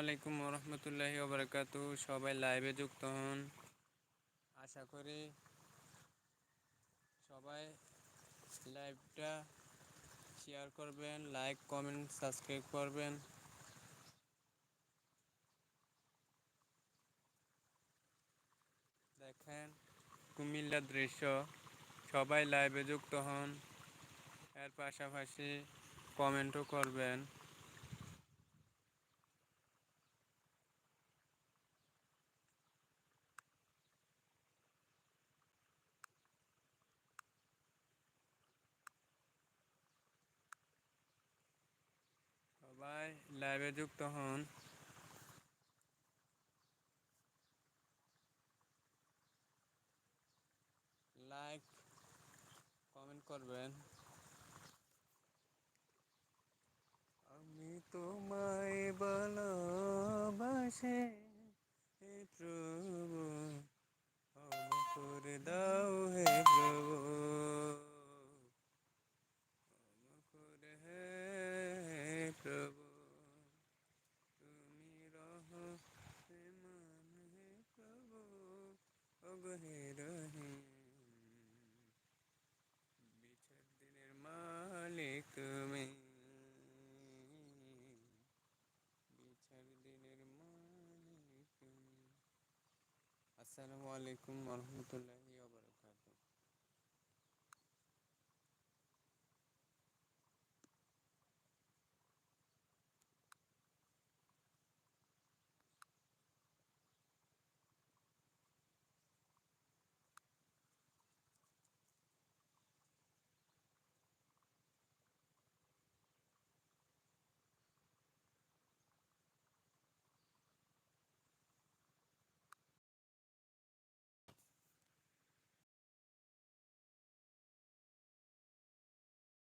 আলাইকুম রহমতুল্লাহি ওবরাকাতু সবাই লাইভে যুক্ত হন। আশা করি সবাই লাইভটা শেয়ার করবেন লাইক কমেন্ট সাবস্ক্রাইব করবেন। দেখেন কুমিল্লার দৃশ্য। সবাই লাইভে যুক্ত হন। এর পাশাপাশি কমেন্টও করবেন সবাই লাইভে যুক্ত হন। লাইক কমেন্ট করবেন। আমি তোমায় ভালোবাসে প্রভু। করে দাও হে প্রভু ক্ষমা করে হে প্রভু তুমি রহ মান হে প্রভু অগহে রহিম বিচার দিনের মালিক মে। বিচার দিনের মালিক আসসালামু আলাইকুম রহমতুল্লাহ